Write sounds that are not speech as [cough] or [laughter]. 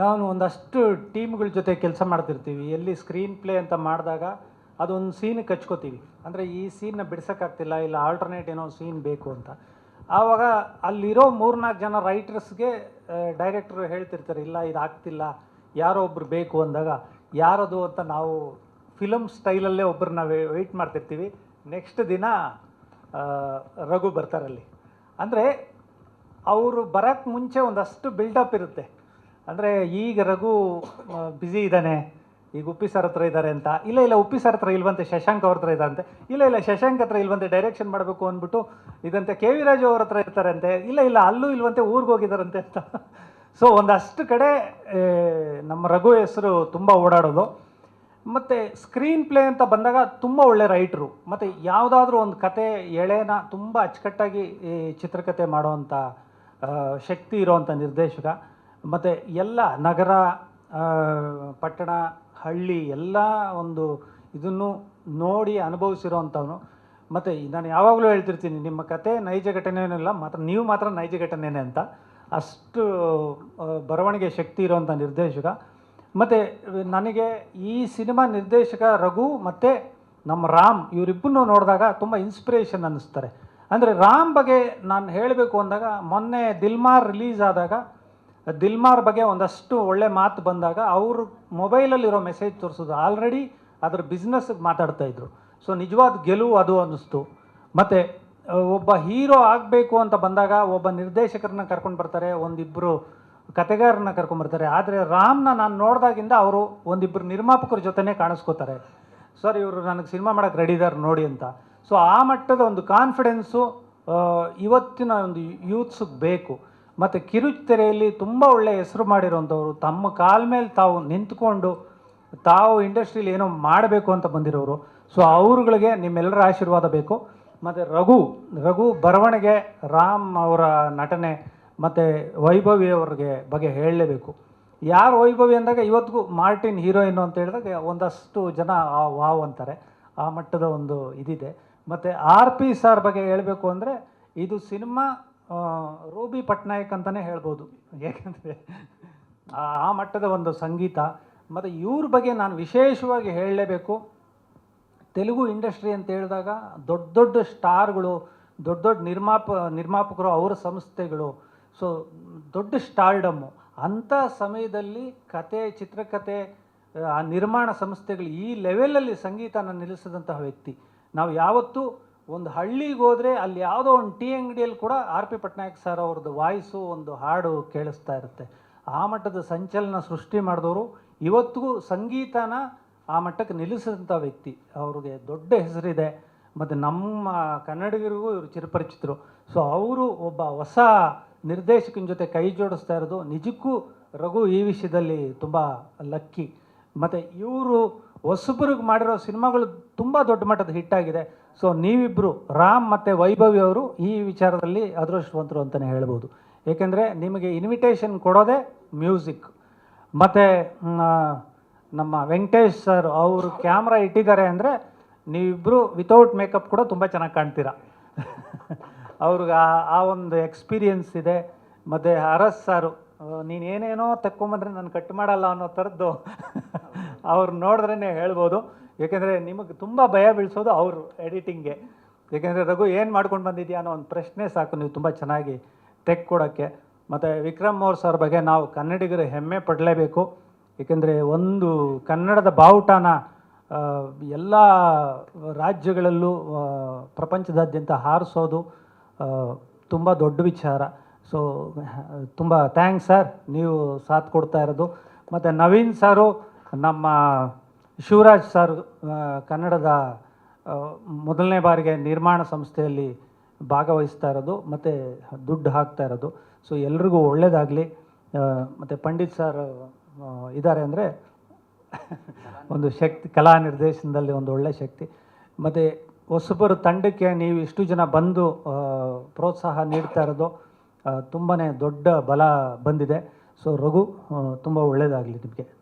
ನಾನು ಒಂದಷ್ಟು ಟೀಮ್ಗಳ ಜೊತೆ ಕೆಲಸ ಮಾಡ್ತಿರ್ತೀವಿ. ಎಲ್ಲಿ ಸ್ಕ್ರೀನ್ ಪ್ಲೇ ಅಂತ ಮಾಡಿದಾಗ ಅದೊಂದು ಸೀನಿಗೆ ಕಚ್ಕೋತೀವಿ. ಅಂದರೆ ಈ ಸೀನ್ನ ಬಿಡ್ಸೋಕ್ಕಾಗ್ತಿಲ್ಲ, ಇಲ್ಲ ಆಲ್ಟರ್ನೇಟ್ ಏನೋ ಸೀನ್ ಬೇಕು ಅಂತ. ಆವಾಗ ಅಲ್ಲಿರೋ ಮೂರ್ನಾಲ್ಕು ಜನ ರೈಟರ್ಸ್ಗೆ ಡೈರೆಕ್ಟ್ರು ಹೇಳ್ತಿರ್ತಾರೆ, ಇಲ್ಲ ಇದು ಆಗ್ತಿಲ್ಲ ಯಾರೋ ಒಬ್ರು ಬೇಕು ಅಂದಾಗ ಯಾರದು ಅಂತ ನಾವು ಫಿಲಮ್ ಸ್ಟೈಲಲ್ಲೇ ಒಬ್ಬರನ್ನ ವೆಯ್ಟ್ ಮಾಡ್ತಿರ್ತೀವಿ. ನೆಕ್ಸ್ಟ್ ದಿನ ರಘು ಬರ್ತಾರಲ್ಲಿ ಅಂದರೆ ಅವರು ಬರೋಕ್ಕೆ ಮುಂಚೆ ಒಂದಷ್ಟು ಬಿಲ್ಡಪ್ ಇರುತ್ತೆ. ಅಂದರೆ ಈಗ ರಘು ಬ್ಯುಸಿ ಇದ್ದಾನೆ. ಈಗ ಉಪ್ಪಿ ಸರ್ ಹತ್ರ ಇದ್ದಾರೆ ಅಂತ. ಇಲ್ಲ ಇಲ್ಲ ಉಪ್ಪಿ ಸರ್ ಹತ್ರ ಇಲ್ವಂತೆ, ಶಶಾಂಕ್ ಅವ್ರ ಹತ್ರ ಇದ್ದಂತೆ. ಇಲ್ಲ ಇಲ್ಲ, ಶಶಾಂಕ್ ಹತ್ರ ಇಲ್ವಂತೆ ಡೈರೆಕ್ಷನ್ ಮಾಡಬೇಕು ಅಂದ್ಬಿಟ್ಟು ಇದಂತೆ ಕೆ ವಿ ರಾಜು ಅವ್ರ ಹತ್ರ ಇರ್ತಾರಂತೆ. ಇಲ್ಲ ಇಲ್ಲ, ಅಲ್ಲೂ ಇಲ್ವಂತೆ, ಊರಿಗೆ ಹೋಗಿದಾರಂತೆ ಅಂತ. [laughs] ಸೊ ಒಂದಷ್ಟು ಕಡೆ ನಮ್ಮ ರಘು ಹೆಸರು ತುಂಬ ಓಡಾಡೋದು. ಮತ್ತು ಸ್ಕ್ರೀನ್ ಪ್ಲೇ ಅಂತ ಬಂದಾಗ ತುಂಬ ಒಳ್ಳೆ ರೈಟ್ರು ಮತ್ತು ಯಾವುದಾದ್ರೂ ಒಂದು ಕತೆ, ಎಳೆನ ತುಂಬ ಅಚ್ಚುಕಟ್ಟಾಗಿ, ಈ ಚಿತ್ರಕಥೆ ಮಾಡುವಂಥ ಶಕ್ತಿ ಇರೋವಂಥ ನಿರ್ದೇಶಕ. ಮತ್ತು ಎಲ್ಲ ನಗರ ಪಟ್ಟಣ, ಹಳ್ಳಿ ಎಲ್ಲ ಒಂದು ಇದನ್ನು ನೋಡಿ ಅನುಭವಿಸಿರೋವಂಥವನು. ಮತ್ತು ನಾನು ಯಾವಾಗಲೂ ಹೇಳ್ತಿರ್ತೀನಿ, ನಿಮ್ಮ ಕತೆ ನೈಜ ಘಟನೆಯೇನಿಲ್ಲ ಮಾತ್ರ ನೀವು ಮಾತ್ರ ನೈಜ ಘಟನೆನೇ ಅಂತ. ಅಷ್ಟು ಬರವಣಿಗೆ ಶಕ್ತಿ ಇರೋವಂಥ ನಿರ್ದೇಶಕ. ಮತ್ತು ನನಗೆ ಈ ಸಿನಿಮಾ ನಿರ್ದೇಶಕ ರಘು ಮತ್ತು ನಮ್ಮ ರಾಮ್ ಇವರಿಬ್ಬರನ್ನು ನೋಡಿದಾಗ ತುಂಬ ಇನ್ಸ್ಪಿರೇಷನ್ ಅನ್ನಿಸ್ತಾರೆ. ಅಂದರೆ ರಾಮ್ ಬಗ್ಗೆ ನಾನು ಹೇಳಬೇಕು ಅಂದಾಗ ಮೊನ್ನೆ ದಿಲ್ಮಾರ್ ರಿಲೀಸ್ ಆದಾಗ ದಿಲ್ಮಾರ್ ಬಗ್ಗೆ ಒಂದಷ್ಟು ಒಳ್ಳೆ ಮಾತು ಬಂದಾಗ ಅವರು ಮೊಬೈಲಲ್ಲಿರೋ ಮೆಸೇಜ್ ತೋರಿಸೋದು. ಆಲ್ರೆಡಿ ಅದ್ರ ಬಿಸ್ನೆಸ್ ಮಾತಾಡ್ತಾ ಇದ್ರು. ಸೊ ನಿಜವಾದ ಗೆಲುವು ಅದು ಅನ್ನಿಸ್ತು. ಮತ್ತು ಒಬ್ಬ ಹೀರೋ ಆಗಬೇಕು ಅಂತ ಬಂದಾಗ ಒಬ್ಬ ನಿರ್ದೇಶಕರನ್ನ ಕರ್ಕೊಂಡು ಬರ್ತಾರೆ ಒಂದಿಬ್ಬರು ಕತೆಗಾರನ್ನ ಕರ್ಕೊಂಬರ್ತಾರೆ ಆದರೆ ರಾಮ್ನ ನಾನು ನೋಡಿದಾಗಿಂದ ಅವರು ಒಂದಿಬ್ಬರು ನಿರ್ಮಾಪಕರ ಜೊತೆನೇ ಕಾಣಿಸ್ಕೋತಾರೆ. ಸರ್, ಇವರು ನನಗೆ ಸಿನಿಮಾ ಮಾಡೋಕ್ಕೆ ರೆಡಿ ಇದ್ದಾರೆ ನೋಡಿ ಅಂತ. ಸೊ ಆ ಮಟ್ಟದ ಒಂದು ಕಾನ್ಫಿಡೆನ್ಸು ಇವತ್ತಿನ ಒಂದು ಯೂತ್ಸಿಗೆ ಬೇಕು. ಮತ್ತು ಕಿರುತೆರೆಯಲ್ಲಿ ತುಂಬ ಒಳ್ಳೆಯ ಹೆಸರು ಮಾಡಿರೋಂಥವ್ರು ತಮ್ಮ ಕಾಲ ಮೇಲೆ ತಾವು ನಿಂತ್ಕೊಂಡು ತಾವು ಇಂಡಸ್ಟ್ರೀಲಿ ಏನೋ ಮಾಡಬೇಕು ಅಂತ ಬಂದಿರೋರು. ಸೊ ಅವ್ರುಗಳಿಗೆ ನಿಮ್ಮೆಲ್ಲರ ಆಶೀರ್ವಾದ ಬೇಕು. ಮತ್ತು ರಘು ರಘು ಬರವಣಿಗೆ ರಾಮ್ ಅವರ ನಟನೆ ಮತ್ತು ವೈಭವಿ ಅವ್ರಿಗೆ ಬಗ್ಗೆ ಹೇಳಲೇಬೇಕು. ಯಾರು ವೈಭವಿ ಅಂದಾಗ ಇವತ್ತಿಗೂ ಮಾರ್ಟಿನ್ ಹೀರೋಯಿನ್ ಅಂತ ಹೇಳಿದಾಗ ಒಂದಷ್ಟು ಜನ ಆ ವಾವ್ ಅಂತಾರೆ. ಆ ಮಟ್ಟದ ಒಂದು ಇದಿದೆ. ಮತ್ತು ಆರ್ ಪಿ ಸರ್ ಬಗ್ಗೆ ಹೇಳಬೇಕು ಅಂದರೆ ಇದು ಸಿನಿಮಾ ರೂಬಿ ಪಟ್ನಾಯಕ್ ಅಂತಲೇ ಹೇಳ್ಬೋದು. ಏಕೆಂದರೆ ಆ ಮಟ್ಟದ ಒಂದು ಸಂಗೀತ. ಮತ್ತು ಇವ್ರ ಬಗ್ಗೆ ನಾನು ವಿಶೇಷವಾಗಿ ಹೇಳಲೇಬೇಕು. ತೆಲುಗು ಇಂಡಸ್ಟ್ರಿ ಅಂತ ಹೇಳಿದಾಗ ದೊಡ್ಡ ದೊಡ್ಡ ಸ್ಟಾರ್ಗಳು, ದೊಡ್ಡ ದೊಡ್ಡ ನಿರ್ಮಾಪ, ನಿರ್ಮಾಪಕರು, ಅವರ ಸಂಸ್ಥೆಗಳು. ಸೊ ದೊಡ್ಡ ಸ್ಟಾರ್ಡಮ್ಮು ಅಂಥ ಸಮಯದಲ್ಲಿ ಕತೆ ಚಿತ್ರಕಥೆ ಆ, ನಿರ್ಮಾಣ ಸಂಸ್ಥೆಗಳು ಈ ಲೆವೆಲಲ್ಲಿ ಸಂಗೀತನ ನಿಲ್ಲಿಸಿದಂತಹ ವ್ಯಕ್ತಿ. ನಾವು ಯಾವತ್ತೂ ಒಂದು ಹಳ್ಳಿಗೆ ಹೋದರೆ ಅಲ್ಲಿ ಯಾವುದೋ ಒಂದು ಟೀ ಅಂಗಡಿಯಲ್ಲಿ ಕೂಡ ಆರ್ ಪಿ ಪಟ್ನಾಯಕ್ ಸರ್ ಅವ್ರದ್ದು ವಾಯ್ಸು ಒಂದು ಹಾಡು ಕೇಳಿಸ್ತಾ ಇರುತ್ತೆ. ಆ ಮಟ್ಟದ ಸಂಚಲನ ಸೃಷ್ಟಿ ಮಾಡಿದವರು ಇವತ್ತಿಗೂ ಸಂಗೀತನ ಆ ಮಟ್ಟಕ್ಕೆ ನಿಲ್ಲಿಸಿದಂಥ ವ್ಯಕ್ತಿ. ಅವ್ರಿಗೆ ದೊಡ್ಡ ಹೆಸರಿದೆ. ಮತ್ತು ನಮ್ಮ ಕನ್ನಡಿಗರಿಗೂ ಇವರು ಚಿರಪರಿಚಿತರು. ಸೊ ಅವರು ಒಬ್ಬ ಹೊಸ ನಿರ್ದೇಶಕನ ಜೊತೆ ಕೈ ಜೋಡಿಸ್ತಾ ಇರೋದು ನಿಜಕ್ಕೂ ರಘು ಈ ವಿಷಯದಲ್ಲಿ ತುಂಬ ಲಕ್ಕಿ. ಮತ್ತು ಇವರು ಹೊಸಬ್ರಿಗೆ ಮಾಡಿರೋ ಸಿನಿಮಾಗಳು ತುಂಬ ದೊಡ್ಡ ಮಟ್ಟದ ಹಿಟ್ ಆಗಿದೆ. ಸೊ ನೀವಿಬ್ಬರು ರಾಮ್ ಮತ್ತು ವೈಭವಿ ಅವರು ಈ ವಿಚಾರದಲ್ಲಿ ಅದೃಷ್ಟವಂತರು ಅಂತಲೇ ಹೇಳ್ಬೋದು. ಏಕೆಂದರೆ ನಿಮಗೆ ಇನ್ವಿಟೇಷನ್ ಕೊಡೋದೇ ಮ್ಯೂಸಿಕ್ ಮತ್ತು ನಮ್ಮ ವೆಂಕಟೇಶ್ ಸರ್ ಅವರು ಕ್ಯಾಮ್ರಾ ಇಟ್ಟಿದ್ದಾರೆ ಅಂದರೆ ನೀವಿಬ್ಬರು ವಿತೌಟ್ ಮೇಕಪ್ ಕೂಡ ತುಂಬ ಚೆನ್ನಾಗಿ ಕಾಣ್ತೀರಾ. ಅವ್ರಿಗೆ ಆ ಒಂದು ಎಕ್ಸ್ಪೀರಿಯನ್ಸ್ ಇದೆ. ಮತ್ತು ಅರಸ್ ಸಾರು ನೀನೇನೇನೋ ತಕ್ಕೊಂಬಂದ್ರೆ ನಾನು ಕಟ್ ಮಾಡಲ್ಲ ಅನ್ನೋ ಥರದ್ದು ಅವ್ರು ನೋಡಿದ್ರೇ ಹೇಳ್ಬೋದು. ಏಕೆಂದರೆ ನಿಮಗೆ ತುಂಬ ಭಯ ಬೀಳಿಸೋದು ಅವರು ಎಡಿಟಿಂಗ್ಗೆ. ಏಕೆಂದರೆ ರಘು, ಏನು ಮಾಡ್ಕೊಂಡು ಬಂದಿದ್ಯಾ ಅನ್ನೋ ಒಂದು ಪ್ರಶ್ನೆ ಸಾಕು ನೀವು ತುಂಬ ಚೆನ್ನಾಗಿ ಟೆಕ್ ಕೊಡೋಕ್ಕೆ. ಮತ್ತು ವಿಕ್ರಮ್ ಅವ್ರ ಸರ್ ಬಗ್ಗೆ ನಾವು ಕನ್ನಡಿಗರು ಹೆಮ್ಮೆ ಪಡಲೇಬೇಕು. ಏಕೆಂದರೆ ಒಂದು ಕನ್ನಡದ ಬಾವುಟನ ಎಲ್ಲ ರಾಜ್ಯಗಳಲ್ಲೂ ಪ್ರಪಂಚದಾದ್ಯಂತ ಹಾರಿಸೋದು ತುಂಬ ದೊಡ್ಡ ವಿಚಾರ. ಸೊ ತುಂಬ ಥ್ಯಾಂಕ್ಸ್ ಸರ್ ನೀವು ಸಾಥ್ ಕೊಡ್ತಾ ಇರೋದು. ಮತ್ತು ನವೀನ್ ಸಾರು ನಮ್ಮ ಶಿವರಾಜ್ ಸರ್ ಕನ್ನಡದ ಮೊದಲನೇ ಬಾರಿಗೆ ನಿರ್ಮಾಣ ಸಂಸ್ಥೆಯಲ್ಲಿ ಭಾಗವಹಿಸ್ತಾ ಇರೋದು, ಮತ್ತು ದುಡ್ಡು ಹಾಕ್ತಾ ಇರೋದು. ಸೊ ಎಲ್ರಿಗೂ ಒಳ್ಳೆಯದಾಗಲಿ ಮತ್ತು ಪಂಡಿತ್ ಸರ್ ಇದ್ದಾರೆ ಅಂದರೆ [laughs] ಒಂದು ಶಕ್ತಿ, ಕಲಾ ನಿರ್ದೇಶನದಲ್ಲಿ ಒಂದು ಒಳ್ಳೆಯ ಶಕ್ತಿ. ಮತ್ತು ಹೊಸಬರು ತಂಡಕ್ಕೆ ನೀವು ಇಷ್ಟು ಜನ ಬಂದು ಪ್ರೋತ್ಸಾಹ ನೀಡ್ತಾ ಇರೋದು ತುಂಬಾ ದೊಡ್ಡ ಬಲ ಬಂದಿದೆ. ಸೊ ರಘು ತುಂಬ ಒಳ್ಳೆಯದಾಗಲಿ ನಿಮಗೆ.